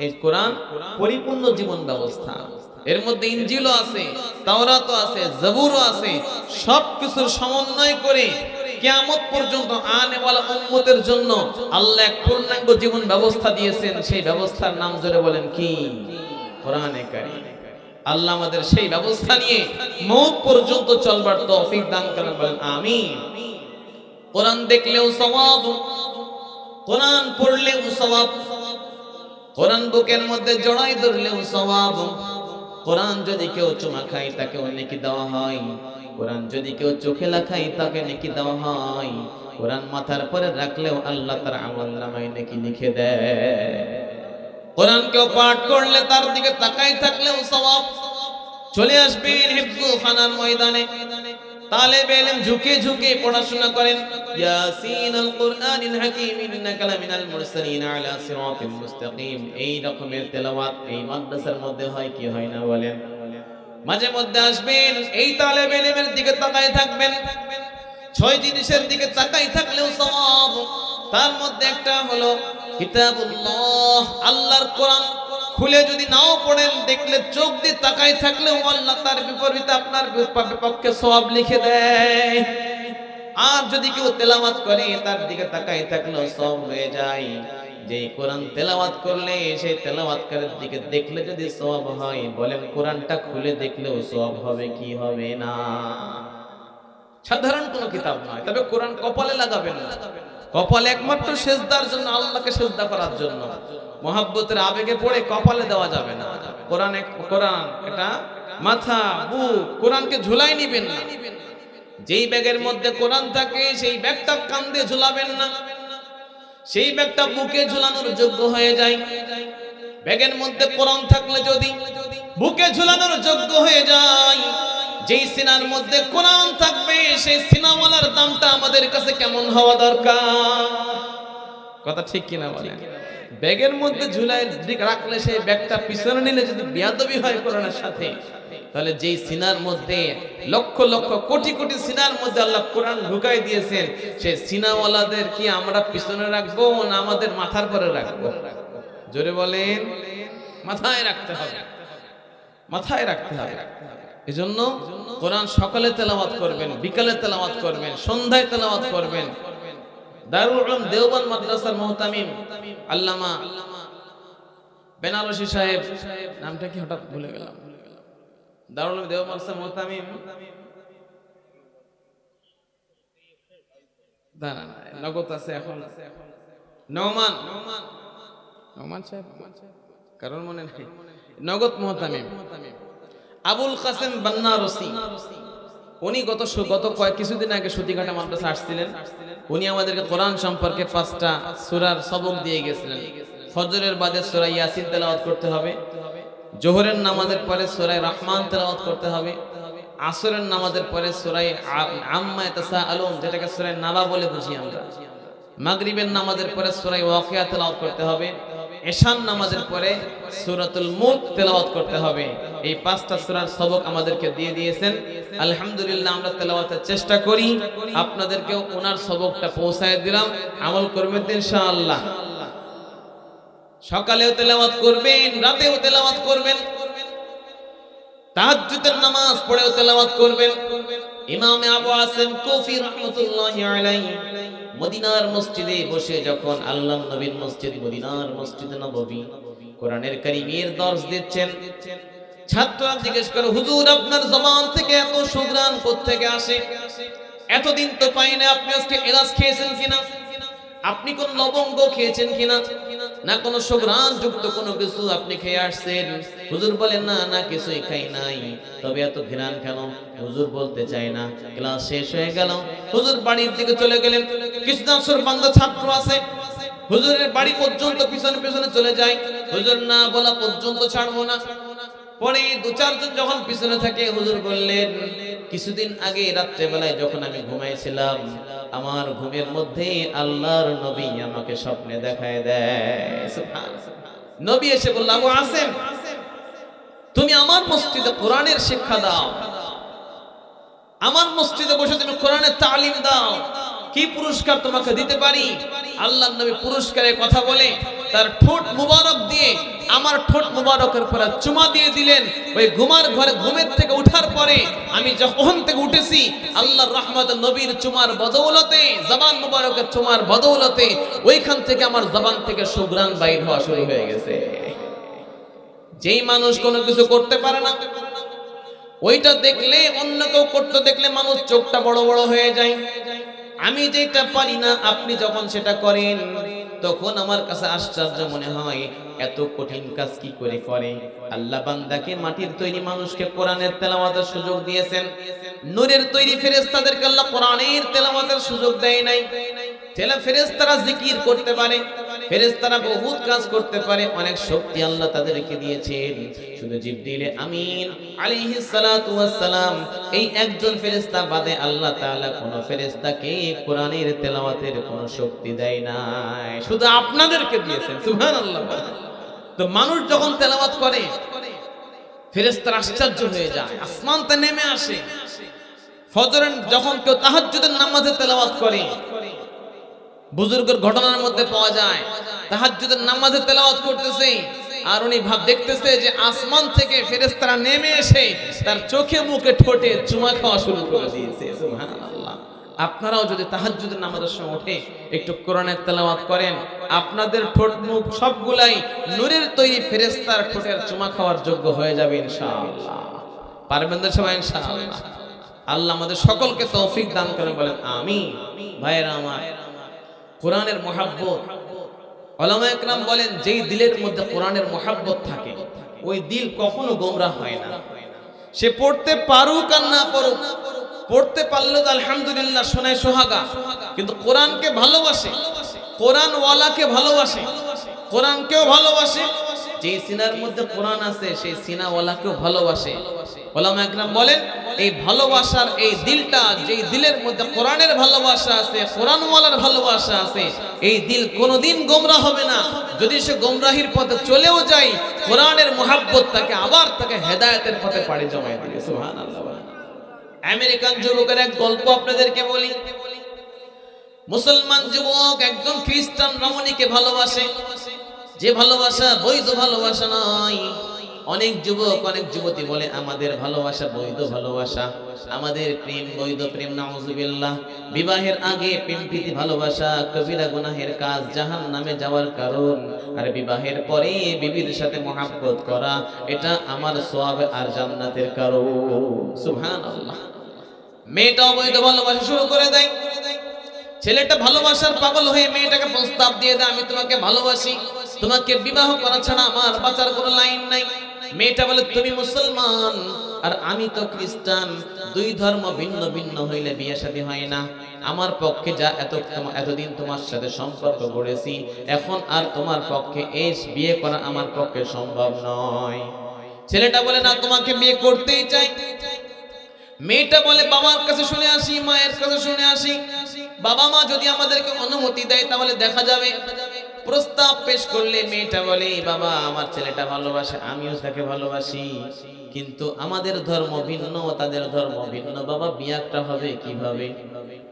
এই কোরআন পরিপূর্ণ জীবন ব্যবস্থা। এর মধ্যে ইঞ্জিলও আছে, তাওরাতও আছে, জবুরও আছে। সবকিছুর সমন্বয় করে কিয়ামত পর্যন্ত আনেওয়ালা উম্মতের জন্য আল্লাহ এক পূর্ণাঙ্গ জীবন ব্যবস্থা দিয়েছেন। সেই ব্যবস্থার নাম জোরে বলেন কি? কোরআনে কারীম। আল্লাহ আমাদের সেই ব্যবস্থা নিয়ে মৌত পর্যন্ত চলবার তৌফিক দান করেন, বলেন আমিন। কোরআন দেখলেও সওয়াব, কোরআন পড়লেও সওয়াব কোরআন বুকের মধ্যে জড়াই ধরলেও সওয়াব। কোরআন যদি কেউ চুমা খায় তাকে নেকি দেওয়া হয়। কোরআন যদি কেউ চোখে লাখায়, তাকে নেকি দেওয়া হয়। কোরআন মাথার পরে রাখলেও আল্লাহ তার আমল নামায় নেকি লিখে দেয়। কোরআন কেউ পাঠ করলে তার দিকে তাকাই থাকলেও সওয়াব। চলে আসবেন হিফজু খানার ময়দানে। তালেব ইলম ঝুঁকে ঝুঁকে পড়াশোনা করেন। ইয়াসিন এই রকমের তেলাওয়াত এই মাদ্রাসার মধ্যে হয়, কি হয় না বলেন? মাঝে মধ্যে আসবেন, এই তালেব ইলমের দিকে তাকায় থাকবেন। ছয় জিনিসের দিকে তাকাই থাকলেও সওয়াব। তার মধ্যে একটা হলো, কিতাবুল্লাহ, আল্লাহর কোরআন। খুলে যদি নাও পড়েন, দেখলে চোখ দিয়ে তাকাই থাকলেও আল্লাহ তার বিপরীতে আপনার বিপক্ষে সওয়াব লিখে দেয়। আর যদি কেউ তেলাওয়াত করে, তার দিকে তাকাই থাকলেও সব হয়ে যায়। যে কোরআন তেলাওয়াত করলে, সেই তেলাওয়াতকারের দিকে দেখলে যদি সব হয়, বলেন কোরআনটা খুলে দেখলেও সব হবে কি হবে না? সাধারণ কোনো কিতাব নয়, তবে কোরআন কপালে লাগাবেন না। কপালে একমাত্র সেজদার জন্য, আল্লাহকে সেজদা করার জন্য। মহাব্বতের আবেগে পড়ে কপালে দেওয়া যাবে না। কোরআন কোরআন এটা মাথা, বুক, কোরআনকে ঝুলাই নিবেন না। যেই ব্যাগের মধ্যে কোরআন থাকে, সেই ব্যাগটা কান্দে ঝুলাবেন না। সেই ব্যাগটা বুকে ঝুলানোর যোগ্য হয়ে যায়। ব্যাগের মধ্যে কোরআন থাকলে যদি বুকে ঝুলানোর যোগ্য হয়ে যায়, যেই সিনার মধ্যে কোরআন থাকবে, সেই সিনাওয়ালার দামটা আমাদের কাছে কেমন হওয়া দরকার? কথা ঠিক কিনা বলে? ব্যাগের মধ্যে ঝুলাই রাখলে সেই ব্যাগটা পিছনে নিলে যদি বিয়াদবি হয় কোরআনের সাথে, তাহলে যেই সিনার মধ্যে, লক্ষ লক্ষ কোটি কোটি সিনার মধ্যে আল্লাহ কোরআন ঢুকাই দিয়েছেন, সেই সিনাওয়ালাদের কি আমরা পিছনে রাখব না আমাদের মাথার পরে রাখব? জোরে বলেন, মাথায় রাখতে হবে, মাথায় রাখতে হবে। এজন্য কোরআন সকালে তেলাওয়াত করবেন, বিকালে তেলাওয়াত করবেন, সন্ধ্যায় তেলাওয়াত করবেন দারুল উলুম দেওবন্দ মাদ্রাসার মুহতামিম আল্লামা বেনারসি সাহেব, নামটা কি হঠাৎ ভুলে গেলাম। দারুল উলুম দেওবন্দ মাদ্রাসার মুহতামিম। না নগদ আবুল গত গত কিছুদিন আগে আসছিলেন। উনি আমাদেরকে কোরআন সম্পর্কে পাঁচটা সুরার সবক দিয়ে গেছিলেন। ফজরের বাদে সুরা ইয়াসিন তেলাওয়াত করতে হবে। জোহরের নামাজের পরে সুরাই রহমান তেলাওয়াত করতে হবে। আসরের নামাজের পরে সুরাই আম্মা আলম যেটাকে সুরাই নাবা বলে বুঝি আমরা। মাগরিবের নামাজের পরে সুরাই ওয়াকিয়া তেলাওয়াত করতে হবে। এশান নামাজের পরে সূরাতুল মুলক তেলাওয়াত করতে হবে। এই পাঁচটা সূরার সবক আমাদেরকে দিয়ে দিয়েছেন। আলহামদুলিল্লাহ, আমরা তেলাওয়াতের চেষ্টা করি। আপনাদেরকেও ওনার সবকটা পৌঁছায় দিলাম। আমল করবেন ইনশাআল্লাহ। সকালেও তেলাওয়াত করবেন, রাতেও তেলাওয়াত করবেন। তাহাজ্জুদের নামাজ পড়েও তেলাওয়াত করবেন। ইমাম আবু আসিম কুফি রাহমাতুল্লাহি আলাইহি। মদিনার মসজিদে বসে যখন আল্লাহ নবীর মসজিদ, মদিনার মসজিদে নবী কোরআনের কারিমের দর্শ দিচ্ছেন। ছাত্ররা জিজ্ঞেস করে, হুজুর, আপনার জমান থেকে এত সুগ্রাণ কোথেকে আসে? এতদিন তো পাই না আপনি আজকে এলাচ খেয়েছেন কিনা? আপনি কোন লবঙ্গ খেয়েছেন কিনা? না কোন সুগ্রাণ যুক্ত কোনো কিছু আপনি খেয়ে আসছেন? হুজুর বলেন, না না, কিছুই খাই নাই। তবে এত ঘৃণান কেন? হুজুর বলতে চাই না। ক্লাস শেষ হয়ে গেল। হুজুর বাড়ির দিকে চলে গেলেন। কৃষ্ণাশ্বর বান্ধব ছাত্র আছে। হুজুরের বাড়ি পর্যন্ত পিছনে পিছনে চলে যায়। হুজুর, না, বলা পর্যন্ত ছাড়বো না। পরে দু চারজন যখন পিছনে থাকে, হুজুর বললেন কিছুদিন আগে রাত্রে বেলায় যখন আমি ঘুমাইছিলাম, আমার ঘুমের মধ্যে আল্লাহর নবী আমাকে স্বপ্নে দেখায় দেয়। নবী এসে বলল আবু তুমি আমার মসজিদে কোরআনের শিক্ষা দাও। আমার মসজিদে বসে তুমি কোরআনের তালিম দাও। কি পুরস্কার তোমাকে দিতে পারি? আল্লাহ নবী পুরস্কারের কথা বলে তার ঠোঁট মুবারক দিয়ে আমার ঠোঁট মুবারকের পরে চুমা দিয়ে দিলেন। ওই ঘুমার ঘরে ঘুমের থেকে উঠার পরে আমি যখন থেকে উঠেছি, আল্লাহর রহমত নবীর চুমার বদৌলতে, জবান মুবারকের চুমার বদৌলতে, ওইখান থেকে আমার জবান থেকে সুগ্রাণ বাইর হওয়া শুরু হয়ে গেছে। যেই মানুষ কোনো কিছু করতে পারে না, ওইটা দেখলে, অন্য কেউ করতে দেখলে মানুষ চোখটা বড় বড় হয়ে যায়। আমি যেটা পারি না, আপনি যখন সেটা করেন তখন আমার কাছে আশ্চর্য মনে হয়, এত কঠিন কাজ কি করে করে? আল্লাহ বান্দাকে মাটির তৈরি মানুষকে কোরআনের তেলাওয়াতের সুযোগ দিয়েছেন। নূরের তৈরি ফেরেশতাদেরকে আল্লাহ কোরআনের তেলাওয়াতের সুযোগ দেয় নাই। তেলা ফেরেশতারা জিকির করতে পারে। ফেরেশতারা বহুত কাজ করতে পারে। অনেক শক্তি আল্লাহ তাদেরকে দিয়েছেন। শুধু জিবরিলে আমিন আলাইহিস সালাতু সালাম। এই একজন ফেরেশতা বাদে আল্লাহ তাআলা কোন ফেরেশতাকে কোরআনের তেলাওয়াতের কোন শক্তি দেয় নাই। শুধু আপনাদেরকে দিয়েছেন। সুবহানাল্লাহ। তো মানুষ যখন তেলাওয়াত করে, ফেরেশতারা আশ্চর্য হয়ে যায়। আসমান তে নেমে আসে। ফজরের যখন কেউ তাহাজ্জুদের নামাজে তেলাওয়াত করে বুজুর্গের ঘটনার মধ্যে পাওয়া যায়। তাহাজ্জুদের নামাজে তেলাওয়াত করতেছে আর উনি ভাব দেখতেছে যে আসমান থেকে ফেরেশতারা নেমে এসে তার চোখে মুখে ঠোঁটে চুমা খাওয়া শুরু করে দিয়েছে। আপনারাও যদি তাহাজ্জুদের নামাজের সময় উঠে একটু কোরআনের তেলাওয়াত করেন, আপনাদের ঠোঁট মুখ সবগুলাই নূরের তৈরি ফেরেশতার ঠোঁটের চুমা খাওয়ার যোগ্য হয়ে যাবে ইনশাআল্লাহ। পারবেন তো সবাই ইনশাআল্লাহ? আল্লাহ আমাদের সকলকে তৌফিক দান করেন, বলেন আমিন। ভাইয়েরা আমার কোরআনের মহাব্বত। আলামা একরাম বলেন, যেই দিলের মধ্যে কোরআনের মহাব্বত থাকে, ওই দিল কখনো গোমরা হয় না। সে পড়তে পারুক আর না পারুক পড়তে পারল তো আলহামদুলিল্লাহ শোনায় সোহাগা। কিন্তু কোরআনকে ভালোবাসে, কোরআনওয়ালাকে ভালোবাসে, কোরআনকেও ভালোবাসে যেই সিনার মধ্যে কোরআন আছে, সেই সিনাওয়ালাকেও ভালোবাসে। ওলামা একরাম বলেন, এই ভালোবাসার এই দিলটা, যেই দিলের মধ্যে কোরআনের ভালোবাসা আছে, কোরআনওয়ালার ভালোবাসা আছে, এই দিল কোনোদিন গোমরা হবে না। যদি সে গোমরাহির পথে চলেও যায়, কোরআনের মোহাব্বত তাকে আবার তাকে হেদায়েতের পথে পাড়ি জমায় দিবে। আমেরিকান যুবকের এক গল্প আপনাদেরকে বলি। মুসলমান যুবক একজন খ্রিস্টান রমণীকে ভালোবাসে। যে ভালোবাসা বৈধ ভালোবাসা নয়, অনেক যুবক, অনেক যুবতী বলে আমাদের ভালোবাসা বৈধ ভালোবাসা, আমাদের প্রেম বৈধ প্রেম, নাউজুবিল্লাহ। বিবাহের আগে প্রেম, প্রীতি, ভালোবাসা, কবিরা, গুনাহের কাজ জাহান নামে যাওয়ার কারণ। আর বিবাহের পরে বিবির সাথে মহাব্বত করা, এটা আমার সোয়াব আর জান্নাতের কারণ। সুবহানাল্লাহ। মেয়েটা অবৈধ ভালোবাসা শুরু করে দেয়। ছেলেটা ভালোবাসার পাগল হয়ে মেয়েটাকে প্রস্তাব দিয়ে দেয়, আমি তোমাকে ভালোবাসি। তোমাকে বিবাহ করা ছাড়া আমার বাঁচার কোনো লাইন নাই। মেয়েটা বলে, তুমি মুসলমান? আর আমি তো খ্রিস্টান। দুই ধর্ম ভিন্ন ভিন্ন হইলে বিয়ে শাদী হয় না। আমার পক্ষে যা এত এতদিন তোমার সাথে সম্পর্ক গড়েছি, এখন আর তোমার পক্ষে এই বিয়ে করা আমার পক্ষে সম্ভব নয়। ছেলেটা বলে, না, তোমাকে বিয়ে করতেই চাই। মেয়েটা বলে, বাবার কাছে শুনে আসি, মায়ের কাছে শুনে আসি। বাবা মা যদি আমাদেরকে অনুমতি দেয়, তাহলে দেখা যাবে। প্রস্তাব পেশ করলে মেয়েটা বলে, বাবা, আমার ছেলেটা ভালোবাসে, আমিও তাকে ভালোবাসি। কিন্তু আমাদের ধর্ম ভিন্ন, তাদের ধর্ম ভিন্ন। বাবা, বিয়াটা হবে কীভাবে?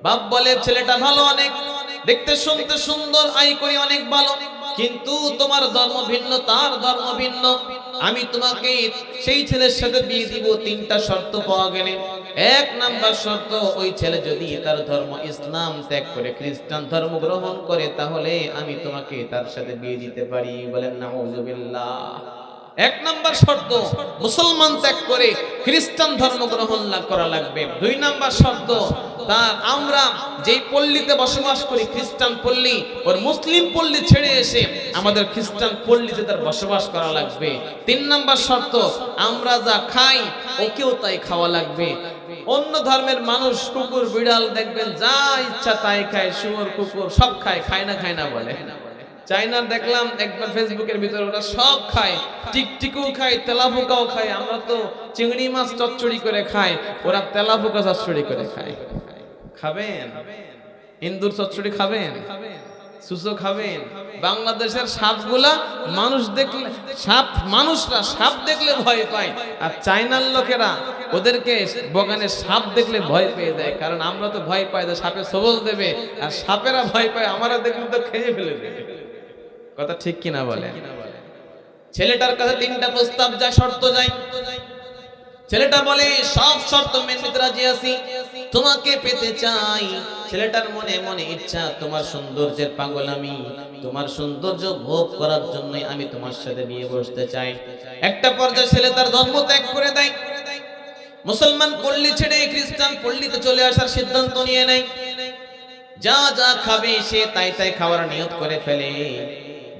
বাপ বলে, ছেলেটা ভালো অনেক, দেখতে, শুনতে সুন্দর আই করি অনেক ভালো। কিন্তু তোমার ধর্ম ভিন্ন, তার ধর্ম ভিন্ন। আমি তোমাকে সেই ছেলের সাথে বিয়ে দিব, তিনটা শর্ত পাওয়া গেলে। এক নাম্বার শর্ত, ওই ছেলে যদি তার ধর্ম ইসলাম ত্যাগ করে, খ্রিস্টান ধর্ম গ্রহণ করে, তাহলে আমি তোমাকে তার সাথে বিয়ে দিতে পারি বলেন নাউজুবিল্লাহ। এক নাম্বার শর্ত, মুসলমান ত্যাগ করে খ্রিস্টান ধর্ম গ্রহণ করা লাগবে। দুই নাম্বার শর্ত, তার আমরা যেই পল্লীতে বসবাস করি, খ্রিস্টান পল্লী, ওর মুসলিম পল্লী ছেড়ে এসে আমাদের খ্রিস্টান পল্লীতে তার বসবাস করা লাগবে। তিন নাম্বার শর্ত, আমরা যা খাই, ওকেও তাই খাওয়া লাগবে। অন্য ধর্মের মানুষ কুকুর, বিড়াল দেখবেন, যা ইচ্ছা তাই খায়, শুয়োর কুকুর, সব খায় খায় না খায় না বলে। চাইনার দেখলাম, একবার ফেসবুকের ভিতরে ওরা সব খায়, টিকটিকুও খায়, তেলাপোকাও খায়, আমরা তো চিংড়ি মাছ চচ্চড়ি করে খাই, ওরা তেলাপোকা চচ্চড়ি করে খায়। খাবেন? ইন্দুর চচ্চড়ি খাবেন? সুসো খাবেন। বাংলাদেশের সাপগুলা মানুষ দেখলে সাপ মানুষরা সাপ দেখলে ভয় পায়। আর চাইনার লোকেরা ওদেরকে বগানে সাপ দেখলে ভয় পেয়ে দেয় কারণ আমরা তো ভয় পাই সাপে সবল দেবে। আর সাপেরা ভয় পায়, আমরা দেখলে তো খেয়ে ফেলে দেবে। কথা ঠিক কিনা বলে? ছেলেটার কাছে তিনটা প্রস্তাব যায় শর্ত যায়। ছেলেটা বলে, সব শর্ত মেনে রাজি আছি। তোমাকে পেতে চাই। ছেলেটার মনে মনে ইচ্ছা, তোমার সৌন্দর্যের পাগল আমি। তোমার সৌন্দর্য ভোগ করার জন্যই আমি তোমার সাথে নিয়ে বসতে চাই। একটা পর্যায়ে ছেলে তার ধর্ম ত্যাগ করে দেয়। মুসলমান পল্লী ছেড়ে খ্রিস্টান পল্লীতে চলে আসার সিদ্ধান্ত নিয়ে নেয়। যা যা খাবে সে তাই তাই খাওয়ার নিয়ত করে ফেলে।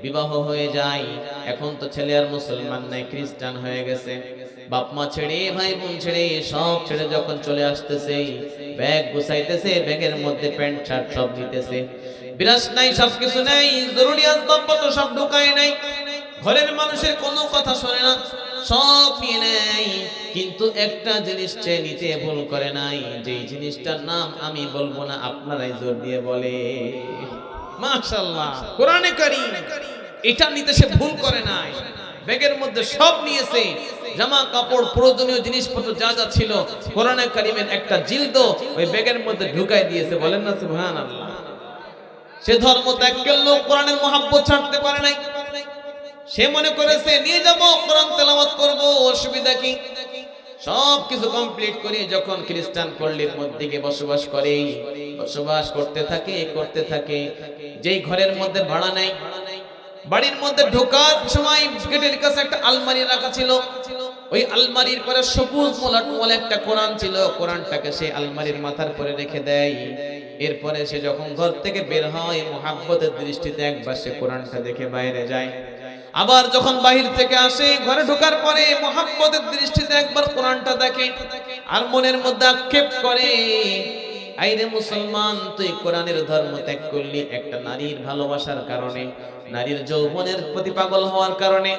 বিবাহ হয়ে যায়। এখন তো ছেলে আর মুসলমান নাই, খ্রিস্টান হয়ে গেছে। বাপ মা ছেড়ে, ভাই বোন ছেড়ে, সব ছেড়ে যখন চলে আসতেছে, ব্যাগ গুছাইতেছে, ব্যাগের মধ্যে প্যান্ট, শার্ট সব নিতেছে। বিরাস নাই, সবকিছু নাই, জরুরি আসবাবপত্র সব ঢুকায় নাই। ঘরের মানুষের কোনো কথা শোনে না, সব নিয়ে নেয়। কিন্তু একটা জিনিস সে নিতে ভুল করে নাই, যেই জিনিসটার নাম আমি বলব না, আপনারাই জোর দিয়ে বলে। মাশাআল্লাহ কোরআনে কারীম, এটা নিতে সে ভুল করে নাই। ব্যাগের মধ্যে সব নিয়েছে। জামা, কাপড়, প্রয়োজনীয় জিনিসপত্র যা যা ছিল, কোরআনে কারিমের একটা জিলদ ওই ব্যাগের মধ্যে ঢুকাই দিয়েছে। বলেন না, সুবহানাল্লাহ। সে ধর্ম ত্যাগ করল কোরআনের মহাব্বত ছাড়তে পারে নাই। সে মনে করেছে, নিয়ে যাব, কোরআন তেলাওয়াত করব, অসুবিধা কি? সব কিছু কমপ্লিট করে যখন খ্রিস্টান পল্লীর মধ্যে গিয়ে বসবাস করে, বসবাস করতে থাকে করতে থাকে। যেই ঘরের মধ্যে ভাড়া নেই বাড়ির মধ্যে ঢোকার সময় গেটের কাছে একটা আলমারি রাখা ছিল। ওই আলমারির পরে সবুজ মোলাট মোল একটা কোরআন ছিল। কোরআনটাকে সে আলমারির মাথার পরে রেখে দেয়। এরপরে সে যখন ঘর থেকে বের হয়, মোহাব্বতের দৃষ্টিতে একবার সে কোরআনটা দেখে বাইরে যায়। আবার যখন বাহির থেকে আসে, ঘরে ঢোকার পরে মোহাম্মদের দৃষ্টিতে একবার কোরআনটা দেখে। আর মনের মধ্যে আক্ষেপ করে আইরে মুসলমান তুই কোরআনের ধর্ম ত্যাগ করলি একটা নারীর ভালোবাসার কারণে নারীর যৌবনের প্রতি পাগল হওয়ার কারণে।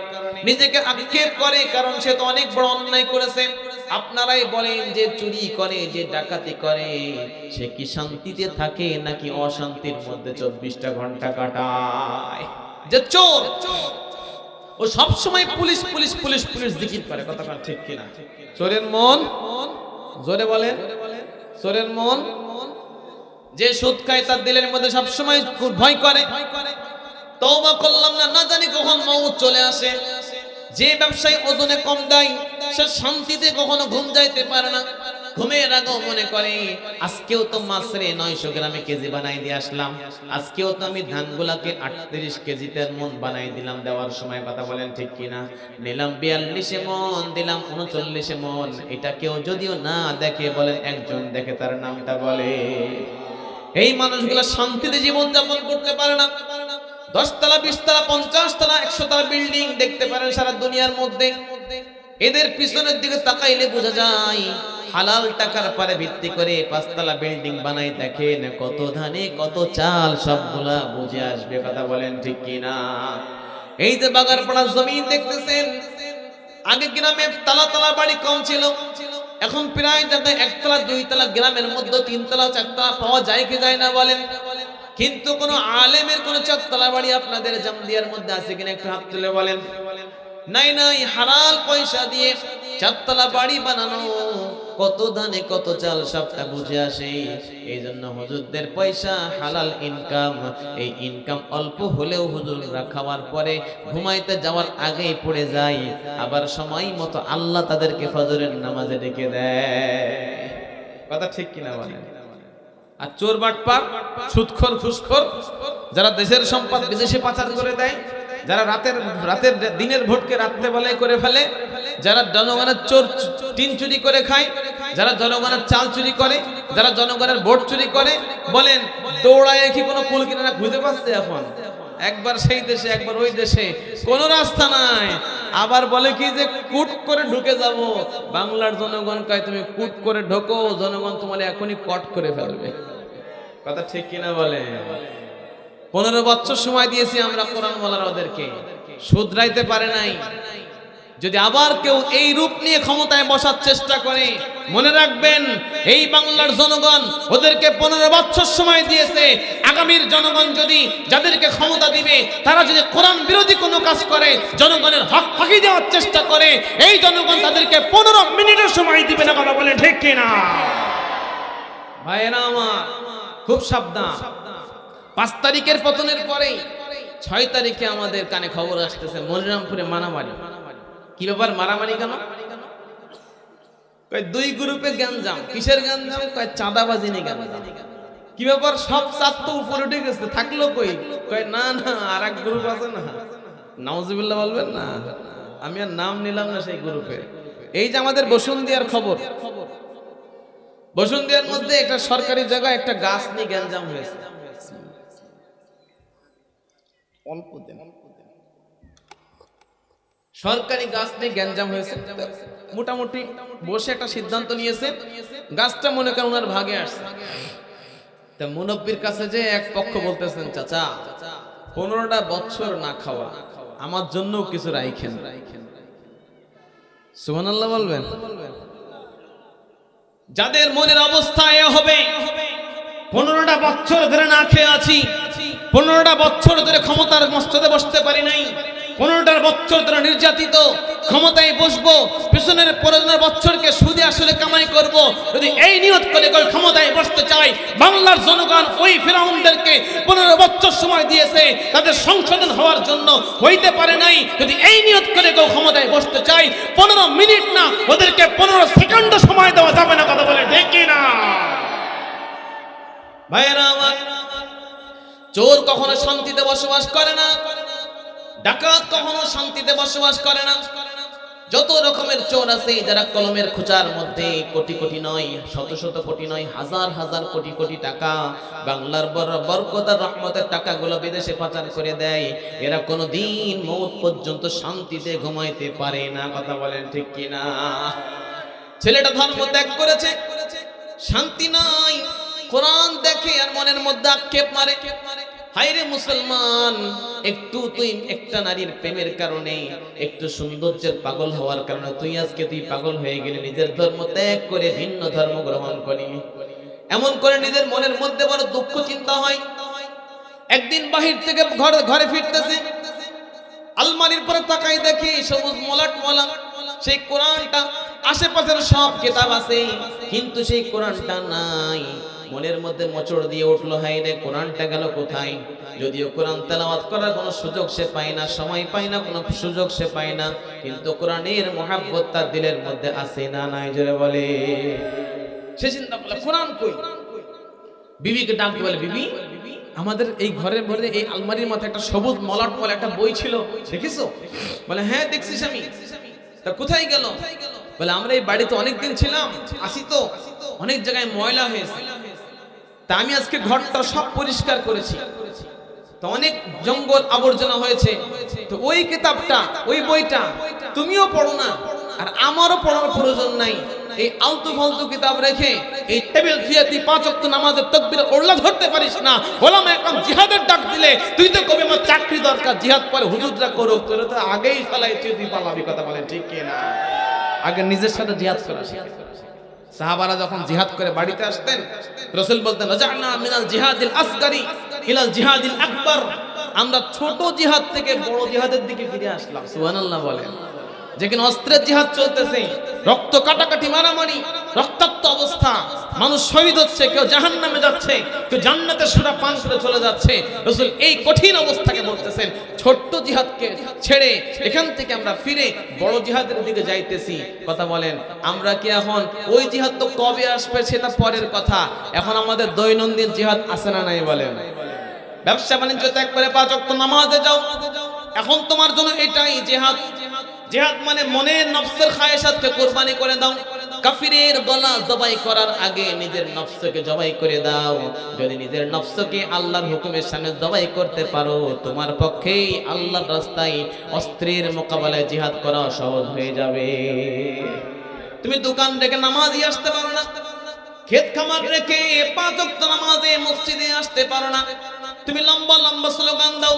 নিজেকে আক্ষেপ করে কারণ সে তো অনেক বড় অন্যায় করেছে। আপনারাই বলেন যে চুরি করে যে ডাকাতি করে সে কি শান্তিতে থাকে নাকি অশান্তির মধ্যে চব্বিশটা ঘণ্টা কাটায়? যে চোর! ও সব সময় পুলিশ পুলিশ পুলিশ পুলিশ জিকির করে কথা বল ঠিক কিনা? চোরের মন? জোরে বলে চোরের মন? যে সুদ খায় তার দিলের মধ্যে সব সময় ভয় করে। তওবা করলাম না না জানি কখন মৌত চলে আসে। যে ব্যবসায়ী ওজনে কম দেয়, সে শান্তিতে কখনো ঘুম যাইতে পারে না। ঘুমের আগেও মনে করে, আজকেও তো মাছরে নয়শো গ্রামে কেজি বানাই দিয়ে আসলাম। আজকেও তো আমি ধানগুলাকে আটত্রিশ কেজিতে মন বানাই দিলাম, দেওয়ার সময় কথা বলেন ঠিক কিনা? নিলাম বিয়াল্লিশে মন, দিলাম উনচল্লিশে মন। এটা কেউ যদিও না দেখে বলেন, একজন দেখে তার নামটা বলে। এই মানুষগুলো শান্তিতে জীবন যাপন করতে পারে না। দশতলা, বিশতলা পঞ্চাশ তলা একশো তলা বিল্ডিং দেখতে পারেন সারা দুনিয়ার মধ্যে। এদের পিছনের দিকে তাকাইলে বোঝা যায়, হালাল টাকার পরে ভিত্তি করে পাঁচতলা বিল্ডিং বানাই দেখেন কত ধানে, কত চাল, সবগুলা বুঝে আসবে কথা বলেন ঠিক কিনা। এই যে বাগারপাড়া জমি দেখতেছেন, আগে গ্রামে তালা তালা বাড়ি কম ছিল। এখন প্রায় যাতে একতলা, দুইতলা গ্রামের মধ্যে তিনতলা, চারতলা পাওয়া যায় কি যায় না বলেন? কিন্তু কোন আলেমের কোন চারতলা বাড়ি আপনাদের জামদিয়ার মধ্যে আছে কিনা একটু হাত তুলে বলেন? নাই নাই হারাল পয়সা দিয়ে চারতলা বাড়ি বানানো কত দানে কত চাল সবটা বুঝে আসে। এই জন্য হুজুরদের পয়সা হালাল ইনকাম এই ইনকাম অল্প হলেও হুজুররা খাওয়ার পরে ঘুমাইতে যাওয়ার আগেই পড়ে যায়। আবার সময় মতো আল্লাহ তাদেরকে ফজরের নামাজে ডেকে দেয়। কথা ঠিক কিনা বলেন? আর চোর বাটপার, সুদখোর, ঘুষখোর, যারা দেশের সম্পদ বিদেশে পাচার করে দেয় যারা রাতের রাতের দিনের ভোটকে রাত্রে বেলায় করে ফেলে, যারা জনগণের চোর টিন চুরি করে খায়, যারা জনগণের চাল চুরি করে, যারা জনগণের ভোট চুরি করে, বলেন, দৌড়ায় কি কোনো কুল কিনারা খুঁজে পাচ্ছে এখন? একবার সেই দেশে, একবার ওই দেশে, কোন রাস্তা নাই। আবার বলে কি যে, কুট করে ঢুকে যাব? বাংলার জনগণ কয়, তুমি কুট করে ঢোকো, জনগণ তোমার এখনই কট করে ফেলবে। কথা ঠিক কিনা বলে পনেরো বছর সময় দিয়েছি আমরা কোরআন বলার ওদেরকে। শুধরাইতে পারে নাই। যদি আবার কেউ এই রূপ নিয়ে ক্ষমতায় বসার চেষ্টা করে, মনে রাখবেন, এই বাংলার জনগণ ওদেরকে পনেরো বছর সময় দিয়েছে। আগামীর জনগণ যদি যাদেরকে ক্ষমতা দিবে, তারা যদি কোরআন বিরোধী কোনো কাজ করে, জনগণের হক ফাঁকি দেওয়ার চেষ্টা করে, এই জনগণ তাদেরকে পনেরো মিনিটের সময় দিবে না কথা বলে ঠিক কিনা? ভাইয়েরা আমার, খুব সাবধান। পাঁচ তারিখের পতনের পরে ছয় তারিখে আমাদের কানে খবর আসতেছে মনিরামপুরে মারামারি। কি ব্যাপার, মারামারি কেন? দুই গ্রুপে গ্যাঞ্জাম। কিসের গ্যাঞ্জাম? কয়, চাঁদাবাজি নিয়ে গ্যাঞ্জাম। কি ব্যাপার, সব চাঁদ তো উপরে উঠে গেছে, থাকল কই? কয়, না না আর এক গ্রুপ আছে না। নাউজুবিল্লাহ বলবেন না। আমি আর নাম নিলাম না সেই গ্রুপে। এই যে আমাদের বসুন্দিয়ার খবর। বসুন্দিয়ার মধ্যে একটা সরকারি জায়গায় একটা গাছ নিয়ে গ্যাঞ্জাম হয়েছে। অল্প দিন সরকারি গাছ নিয়ে গ্যাঞ্জাম হয়েছে। মোটামুটি বসে একটা সিদ্ধান্ত নিয়েছে। গাছটা মনে করেন ওনার ভাগে আসছে। তা মুনব্বির কাছে যে এক পক্ষ বলতেছেন, চাচা, পনেরোটা বছর না খাওয়া, আমার জন্যও কিছু রাইখেন। সুমান আল্লাহ বলবেন? যাদের মনের অবস্থা এ হবে, পনেরোটা বছর ধরে না খেয়ে আছি পনেরোটা বছর ধরে ক্ষমতার মস্তদে বসতে পারি নাই। পনেরোটার বছর ধরে নির্যাতিত ক্ষমতায় বসবো, পিছনের পনেরো বছরকে সুদে আসলে কামাই করব। যদি এই নিয়ত করে কেউ ক্ষমতায় বসতে চায়, বাংলার জনগণ ওই ফেরাউনদেরকে পনেরো বছর সময় দিয়েছে, তাদের সংশোধন হওয়ার জন্য হইতে পারে নাই। যদি এই নিয়ত করে কেউ ক্ষমতায় বসতে চায়, পনেরো মিনিট না, ওদেরকে পনেরো সেকেন্ড সময় দেওয়া যাবে না, কথা বলে দেখি না আমার চোর কখনো শান্তিতে বসবাস করে না, ডাকাত কখনো শান্তিতে বসবাস করে না। যত রকমের চোর আছে, যারা কলমের খোঁচার মধ্যে কোটি কোটি নয়, শত শত কোটি নয়, হাজার হাজার কোটি কোটি টাকা, বাংলার বরকতার রহমতের টাকাগুলো বিদেশে পাচার করে দেয়, এরা কোনো দিন মৌত পর্যন্ত শান্তিতে ঘুমাইতে পারে না, কথা বলেন ঠিক কিনা? ছেলেটা ধর্ম ত্যাগ করেছে, শান্তি নাই, কোরআন দেখে আর মনের মধ্যে আক্ষেপ মারে। হাইরে মুসলমান, একটু তুই একটা নারীর প্রেমের কারণে, একটু সৌন্দর্যের পাগল হওয়ার কারণে তুই আজকে তুই পাগল হয়ে গেলি, নিজের ধর্ম ত্যাগ করে ভিন্ন ধর্ম গ্রহণ করি। এমন করে নিজের মনের মধ্যে বড় দুঃখ চিন্তা হয়। একদিন বাহির থেকে ঘরে ঘরে ফিরতেছে। আলমারির পরে তাকাই দেখি সবুজ মলাট মলা সেই কোরআনটা, আশেপাশের সব কিতাব আছে, কিন্তু সেই কোরআনটা নাই। মনের মধ্যে মোচড় দিয়ে উঠল হাই রে, কোরআনটা গেল কোথায়? যদিও কোরআন তেলাওয়াত করার কোনো সুযোগ সে পায় না, সময় পায় না, কোনো সুযোগ সে পায় না, কিন্তু কোরআনের মহাব্বত তার দিলের মধ্যে আছে না, নাই জোরে বলে। সে চিন্তা করল, কোরআন কই? বিবিকে ডাক বলে, বিবি, আমাদের এই ঘরের মধ্যে এই আলমারির মাথায় একটা সবুজ মলাট বলে একটা বই ছিল, দেখিছো? বলে হ্যাঁ দেখছিস আমি। তা কোথায় গেল? বলে, আমরা এই বাড়িতে অনেকদিন ছিলাম, আসি তো। অনেক জায়গায় ময়লা হয়েছে। তা আমি আজকে ঘরটা সব পরিষ্কার করেছি। তো অনেক জঙ্গল আবর্জনা হয়েছে। তো ওই কিতাবটা, ওই বইটা তুমিও পড়ো না। আর আমারও পড়ার প্রয়োজন নাই। এই আলতু ফালতু কিতাব রেখে এই টেবিল থিয়াতি পাঁচ অক্ত নামাজের তাকবীর ওল্লা ধরতে পারিস না। ওলামা একদম জিহাদের ডাক দিলে তুই তো কবি, আমার চাকরি দরকার, জিহাদ পরে হুজুররা করুক। তোর তো আগেই ফেলাই তুই তুই পালাবি, কথা বলে ঠিক কি না আগে নিজের সাথে জিহাদ করা। সাহাবারা যখন জিহাদ করে বাড়িতে আসতেন, রসুল বলতেন মিনাল জিহাদিল আসগারি ইলাল জিহাদিল আকবর। আমরা ছোট জিহাদ থেকে বড় জিহাদের দিকে ফিরে আসলাম। সুবহানাল্লাহ বলেন। যেখানে অস্ত্রের জিহাদ চলতেছে, রক্ত কাটাকাটি, মারামারি, রক্তাক্ত অবস্থা। মানুষ শহীদ হচ্ছে, কেউ জাহান্নামে যাচ্ছে, কেউ জান্নাতের সুরা পান করে চলে যাচ্ছে। রসুল এই কঠিন অবস্থাকে বলতেছেন, ছোট্ট জিহাদকে ছেড়ে এখান থেকে আমরা ফিরে বড় জিহাদের দিকে যাইতেছি। কথা বলেন, আমরা কি এখন ওই জিহাদ তো কবে আসবে সেটা পরের কথা। এখন আমাদের দৈনন্দিন জিহাদ আসে না নাই বলেন। ব্যবসা বাণিজ্য ত্যাগ করে পাঁচ অক্ট নামাজে যাও। এখন তোমার জন্য এটাই জেহাদ। জেহাদ মানে মনের নফসের খায়েশাতকে কোরবানি করে দাও। কাফিরের গলা জবাই করার আগে নিজের নফসকে জবাই করে দাও। যদি নিজের নফসকে আল্লাহর হুকুমের সামনে জবাই করতে পারো, তোমার পক্ষেই আল্লাহর রাস্তায় অস্ত্রের মোকাবেলায় জিহাদ করা সহজ হয়ে যাবে। তুমি দোকান রেখে নামাজই আসতে পারো না। ক্ষেত খামার রেখে পাঁচ নামাজে মসজিদে আসতে পারো না। তুমি লম্বা লম্বা স্লোগান দাও।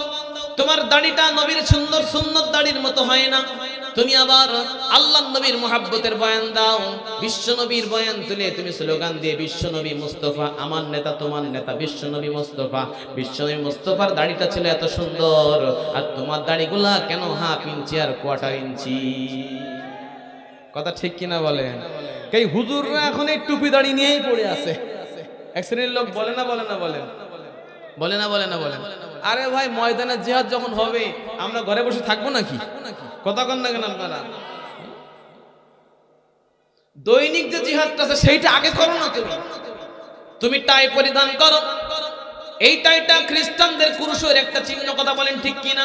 তোমার দাড়িটা নবীর সুন্দর সুন্দর দাড়ির মতো হয় না। তুমি আবার আল্লাহ নবীর মোহাব্বতের বয়ান দাও, বিশ্ব নবীর বয়ান তুলে তুমি স্লোগান দিয়ে বিশ্ব নবী মুস্তফা, আমার নেতা, তোমার নেতা, বিশ্ব নবী মুস্তফা। বিশ্ব নবী মুস্তফার দাড়িটা ছিল এত সুন্দর, আর তোমার দাড়িগুলা কেন হাফ ইঞ্চি আর কোয়ার্টার ইঞ্চি? কথা ঠিক কিনা বলেন? এই হুজুররা এখন এই টুপি দাড়ি নিয়েই পড়ে আছে। এক শ্রেণির লোক বলে না বলে না, বলেন। বলে না বলে না, বলেন। আরে ভাই, ময়দানে জিহাদ যখন হবে, আমরা ঘরে বসে থাকব নাকি? কথা কন না কেন আপনারা? দৈনিক যে জিহাদটা আছে, সেইটা আগে করো না তুমি তুমি টাই পরিধান করো। এই টাইটা খ্রিস্টানদের কুরুষের একটা চিহ্ন, কথা বলেন ঠিক কিনা?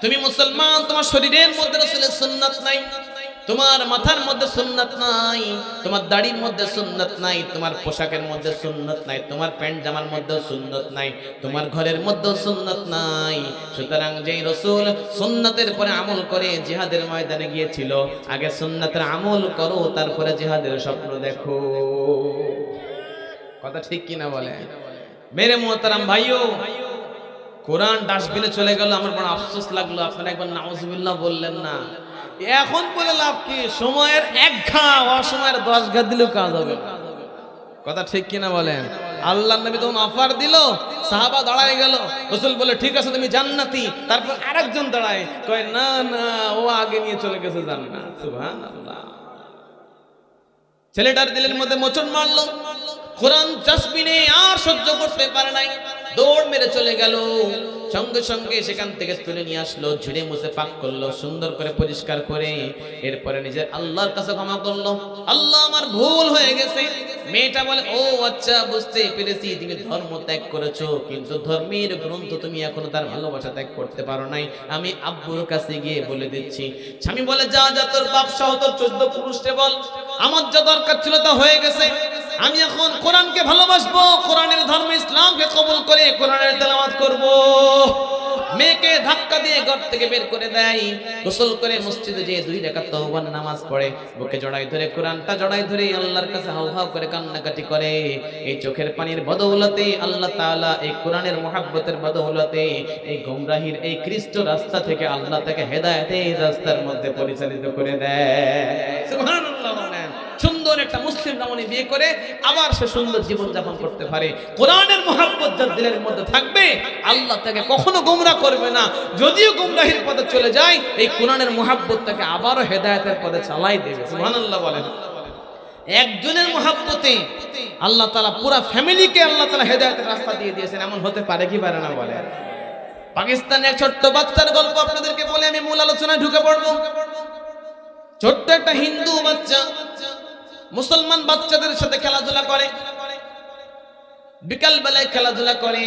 তুমি মুসলমান, তোমার শরীরের মধ্যে রসুলের সুন্নাত নাই। তোমার মাথার মধ্যে সুন্নাত নাই, তোমার দাড়ির মধ্যে সুন্নাত নাই, তোমার পোশাকের মধ্যে সুন্নাত নাই, তোমার প্যান্ট জামার মধ্যে সুন্নাত নাই, তোমার ঘরের মধ্যে সুন্নাত নাই। সুতরাং যেই রসুল সুন্নাতের পরে আমল করে জিহাদের ময়দানে গিয়েছিল, আগে সুন্নাতের আমল করো, তারপরে জিহাদের স্বপ্ন দেখো। কথা ঠিক কিনা বলে? মেরে মোহতারাম ভাইও, কোরআন ডাস্টবিনে চলে গেল, আমার বড় আফসোস লাগল, আপনারা একবার নাউজুবিল্লাহ বললেন না। এখন বলে লাভ কি? সময়ের এক ঘা, অসময়ের দশ ঘা দিলেও কাজ হবে। কথা ঠিক কিনা বলেন? আল্লাহ নবী তখন অফার দিল, সাহাবা দাঁড়ায় গেল। রসুল বলে ঠিক আছে, তুমি জান্নাতি। তারপর আরেকজন দাঁড়ায়। কয়, না না, ও আগে নিয়ে চলে গেছে জান্নাত। সুবহানাল্লাহ। ছেলেটার দিলের মধ্যে মোচন মারলো। কোরআন জাসমিনে আর সহ্য করতে পারে নাই। দৌড় মেরে চলে গেল। সঙ্গে সঙ্গে সেখান থেকে তুলে নিয়ে আসলো, ঝুড়ে মুছে পাক করল, সুন্দর করে পরিষ্কার করে এরপরে নিজের আল্লাহর কাছে ক্ষমা করল। আল্লাহ আমার ভুল হয়ে গেছে। মেয়েটা বলে, ও আচ্ছা বুঝতে পেরেছি, তুমি ধর্ম ত্যাগ করেছ, কিন্তু ধর্মের গ্রন্থ তুমি এখনও তার ভালোবাসা ত্যাগ করতে পারো নাই। আমি আব্বুর কাছে গিয়ে বলে দিচ্ছি, স্বামী বলে, যা যা, তোর বাপ সহ তোর চোদ্দ পুরুষকে বল। আমার যা দরকার ছিল তা হয়ে গেছে। আমি এখন কোরআনকে ভালোবাসবো, কোরআনের ধর্ম ইসলামকে কবুল করে কোরআনের তেলাওয়াত করব। মেয়েকে ধাক্কা দিয়ে ঘর থেকে বের করে দেয়, গোসল করে মসজিদে যেয়ে দুই রাকাত তওবার নামাজ পড়ে, বুকে জড়াই ধরে কোরআনটা জড়াই ধরে আল্লাহর কাছে হাউ হাউ করে কান্নাকাটি করে। এই চোখের পানির বদৌলতে আল্লাহ তাআলা এই কোরআনের মহাব্বতের বদৌলতে এই গোমরাহির এই খ্রিস্ট রাস্তা থেকে আল্লাহ তাকে হেদায়েতের রাস্তার মধ্যে পরিচালিত করে দেয়। সুন্দর একটা মুসলিম রমণী বিয়ে করে আবার সে সুন্দর জীবন যাপন করতে পারে। কোরআনের মহাব্বত যার দিলের মধ্যে থাকবে, আল্লাহ তাকে কখনো গোমরা করবে না। যদিও গোমরাহির পথে চলে যায়, এই কোরআনের মহাব্বত তাকে আবারও হেদায়েতের পথে চালাই দেবে। সুবহানাল্লাহ বলেন। একজনের মহাব্বতে আল্লাহ তালা পুরা ফ্যামিলিকে আল্লাহ তালা হেদায়েতের রাস্তা দিয়ে দিয়েছেন, এমন হতে পারে কি পারে না বলে পাকিস্তানের ছোট্ট বাচ্চার গল্প আপনাদেরকে বলে আমি মূল আলোচনায় ঢুকে পড়ব। ছোট্ট একটা হিন্দু বাচ্চা মুসলমান বাচ্চাদের সাথে খেলাধুলা করে। বিকাল বেলায় খেলাধুলা করে।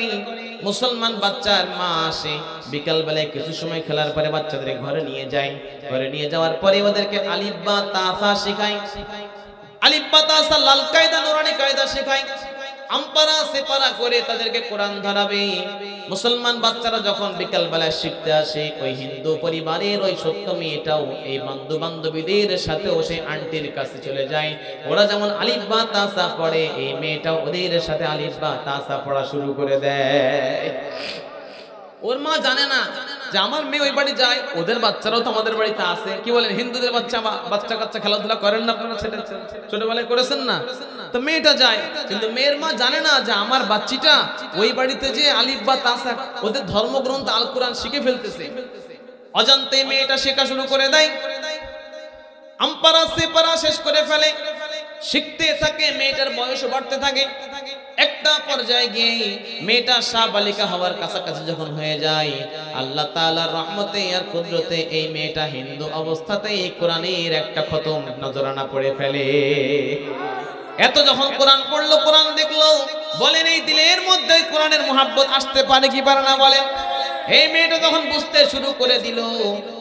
মুসলমান বাচ্চার মা আসে বিকাল বেলায় কিছু সময় খেলার পরে বাচ্চাদের ঘরে নিয়ে যায়। ঘরে নিয়ে যাওয়ার পরে ওদেরকে আলিফ বা তাসা শেখায়। আলিফ বা তাসা লাল কায়দা, নুরানি কায়দা শেখায়। আমপারা সেপারা করে তাদেরকে কোরআন ধরাবে। মুসলমান বাচ্চারা যখন বিকাল বেলায় শিখতে আসে, ওই হিন্দু পরিবারের ওই সত্য মেয়েটাও এই বন্ধু বান্ধবীদের সাথেও সেই আন্টির কাছে চলে যায়। ওরা যেমন আলিফ বা তাসা পড়ে, এই মেয়েটাও ওদের সাথে আলিফ বা তাসা পড়া শুরু করে দেয়। ওর মা জানে না যে আমার মেয়ে ওই বাড়ি যায়, ওদের বাচ্চারাও তো আমাদের বাড়িতে আসে। কি বলেন, হিন্দুদের বাচ্চা বাচ্চা কাচ্চা খেলাধুলা করেন না আপনারা ছেলে ছোটবেলায় করেছেন না? তো মেয়েটা যায়, কিন্তু মেয়ের মা জানে না যে আমার বাচ্চিটা ওই বাড়িতে যে আলিফ বা তাসা ওদের ধর্মগ্রন্থ আল কোরআন শিখে ফেলতেছে। অজান্তে মেয়েটা শেখা শুরু করে দেয়। আমপারা সেপারা শেষ করে ফেলে। শিখতে থাকে, মেয়েটার বয়স বাড়তে থাকে। একটা পর্যায়ে গিয়ে মেয়েটা বালিকা হওয়ার কাছাকাছি যখন হয়ে যায়, আল্লাহ তাআলার রহমতে আর কুদরতে এই মেয়েটা হিন্দু অবস্থাতে অবস্থাতেই কোরআনের একটা খতম নজরানা পড়ে ফেলে। এত যখন কোরআন পড়ল, কোরআন দেখল, বলেন এই দিলের মধ্যে কোরআনের মোহাব্বত আসতে পারে কি পারে না বলেন? এই মেয়েটা যখন বুঝতে শুরু করে দিল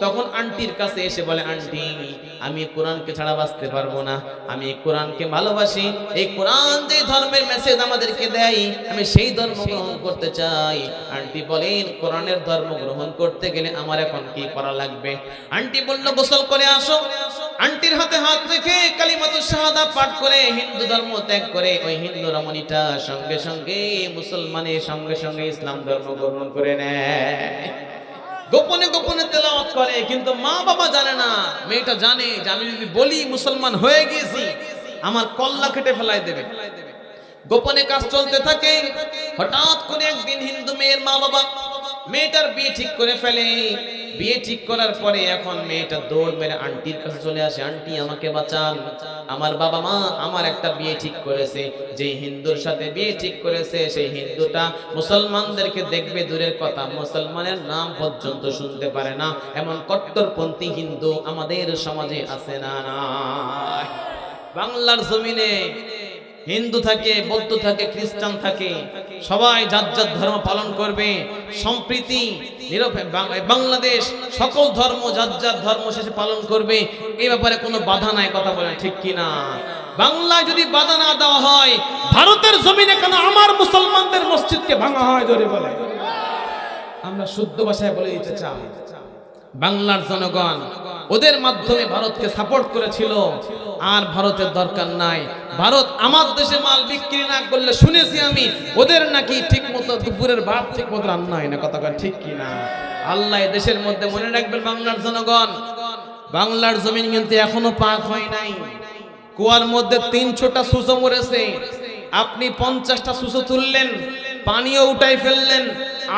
তখন আন্টির কাছে এসে বলে আন্টি আমি কোরআনকে ছাড়া বাঁচতে পারব না। আমি কোরআনকে ভালোবাসি। এই কোরআন যে ধর্মের মেসেজ আমাদেরকে দেয় আমি সেই ধর্ম গ্রহণ করতে চাই। আন্টি বলেন কোরআনের ধর্ম গ্রহণ করতে গেলে আমার এখন কি করা লাগবে? আন্টি বলল গোসল করে আসো। আন্টির হাতে হাত রেখে কালিমাতু শাহাদা পাঠ করে হিন্দু ধর্ম ত্যাগ করে ওই হিন্দু রমণীটা সঙ্গে সঙ্গে মুসলমানের সঙ্গে সঙ্গে ইসলাম ধর্ম গ্রহণ করে নেয়। গোপনে গোপনে তেলাওয়াত করে, কিন্তু মা বাবা জানে না, মেয়েটা জানে যে আমি যদি বলি মুসলমান হয়ে গিয়েছি, আমার কল্লা কেটে ফেলাই দেবে। গোপনে কাজ চলতে থাকে, হঠাৎ করে একদিন হিন্দু মেয়ের মা বাবা, মেয়েটার বিয়ে ঠিক করে ফেলে। বিয়ে ঠিক করার পরে এখন মেয়েটা দৌড় মেরে আন্টির কাছে চলে আসে, আন্টি, আমাকে বাঁচান। আমার বাবা মা আমার একটা বিয়ে ঠিক করেছে। যে হিন্দুর সাথে বিয়ে ঠিক করেছে, সেই হিন্দুটা মুসলমানদেরকে দেখবে দূরের কথা। মুসলমানের নাম পর্যন্ত শুনতে পারে না। এমন কট্টরপন্থী হিন্দু আমাদের সমাজে আছে না বাংলার জমিনে হিন্দু থাকে, বৌদ্ধ থাকে, খ্রিস্টান থাকে, সবাই যার যার ধর্ম পালন করবে। সম্প্রীতি বাংলাদেশ সকল ধর্ম যার যার ধর্ম শেষে পালন করবে। এই ব্যাপারে কোনো বাধা নাই, কথা বলে ঠিক কি না বাংলায় যদি বাধা না দেওয়া হয়, ভারতের জমিনে কেন আমার মুসলমানদের মসজিদকে ভাঙা হয় ধরে বলে আমরা শুদ্ধ ভাষায় বলে দিতে চাই। বাংলার জনগণ, ওদের মাধ্যমে ভারতকে সাপোর্ট করেছিল। আর ভারতের দরকার নাই। ভারত আমার দেশে মাল বিক্রি না করলে শুনেছি আমি, ওদের নাকি ঠিক মতো দুপুরের ভাত ঠিক মতো রান্না হয় না। কথা কয় ঠিক কি না? আল্লাহ দেশের মধ্যে মনে রাখবেন বাংলার জনগণ, বাংলার জমিন কিন্তু এখনও পাক হয় নাই। কুয়ার মধ্যে তিনশোটা সুসো মরেছে। আপনি পঞ্চাশটা সুসো তুললেন পানিও উঠাই ফেললেন।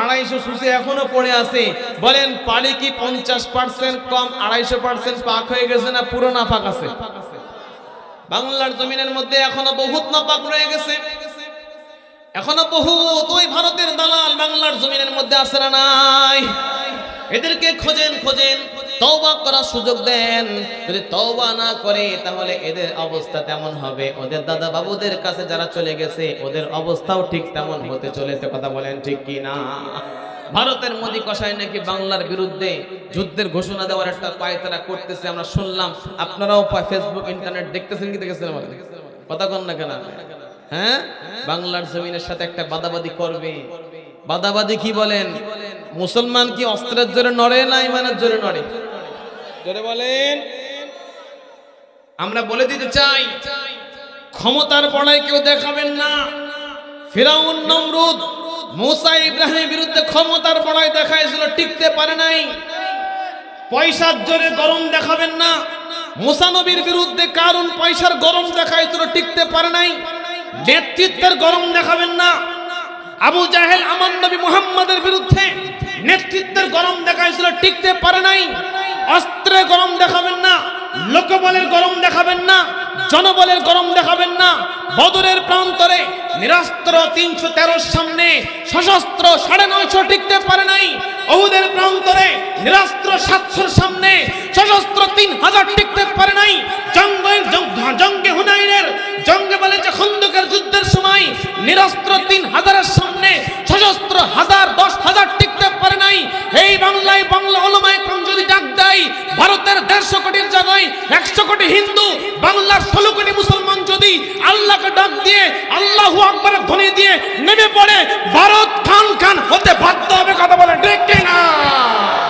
আড়াইশো সুসে এখনও পড়ে আছে। বলেন, পানি কি পঞ্চাশ পার্সেন্ট কম, আড়াইশো পার্সেন্ট পাক হয়ে গেছে না পুরো নাপাক আছে? বাংলার জমিনের মধ্যে এখনও বহুত নাপাক রয়ে গেছে। এখনও বহুত ওই ভারতের দালাল বাংলার জমিনের মধ্যে আসে না নাই? এদেরকে খোঁজেন খোঁজেন। তওবা করার সুযোগ দেন। যদি তওবা না করে, তাহলে এদের অবস্থা তেমন হবে। ওদের দাদা বাবুদের কাছে যারা চলে গেছে, ওদের অবস্থাও ঠিক তেমন হতে চলেছে। কথা বলেন ঠিক কি না? ভারতের মোদি কষাই নাকি বাংলার বিরুদ্ধে যুদ্ধের ঘোষণা দেওয়ার একটা পায়তারা করতেছে, আমরা শুনলাম। আপনারাও ফেসবুক ইন্টারনেট দেখতেছেন কি আমাদের? কথা কন না কেন? হ্যাঁ? বাংলার জমিনের সাথে একটা বাদাবাদি করবে। বাদাবাদি কি বলেন? মুসলমান কি অস্ত্রের জোরে নড়ে না ইমানের জোরে নড়ে? জোরে বলেন। আমরা বলে দিতে চাই, ক্ষমতার বড়াই কেউ দেখাবেন না। ফিরাউন, নমরুদ, মুসা, ইব্রাহিমের বিরুদ্ধে ক্ষমতার বড়াই দেখাইছিল টিকতে পারে নাই। পয়সার জোরে গরম দেখাবেন না। মুসা নবীর বিরুদ্ধে কারণ পয়সার গরম দেখাইছিল টিকতে পারে নাই। নেতৃত্বের গরম দেখাবেন না। আবু জাহেল আমার নবী মুহাম্মাদের বিরুদ্ধে নেতৃত্বের গরম দেখাইছিল টিকতে পারে নাই। অস্ত্রে গরম দেখাবেন না লোকবলের গরম দেখাবেন না। জনবলের গরম দেখাবেন না। বদরের প্রান্তরে নিরাস্ত্র তিনশো তেরোর সামনে সশস্ত্র সাড়ে নয়শো টিকতে পারে নাই। অহুদের প্রান্তরে নিরাস্ত্র সাতশোর সামনে সশস্ত্র তিন হাজার টিকতে পারে নাই। জঙ্গে জঙ্গে হুনাইনের, জঙ্গে বলে যে খন্দকের যুদ্ধের সময় নিরস্ত্র তিন হাজারের সামনে সশস্ত্র হাজার দশ হাজার টিকতে পারে নাই। এই বাংলায় বাংলা অলমায় কম যদি ডাক দেয়, ভারতের দেড়শো কোটির জায়গায় একশো কোটি হিন্দু বাংলার ষোলো কোটি মুসলমান যদি আল্লাহকে ডাক দিয়ে, আল্লাহু আকবর ধ্বনি দিয়ে নেমে পড়ে, ভারত খান খান হতে বাধ্য হবে কথা বলে ডেকে না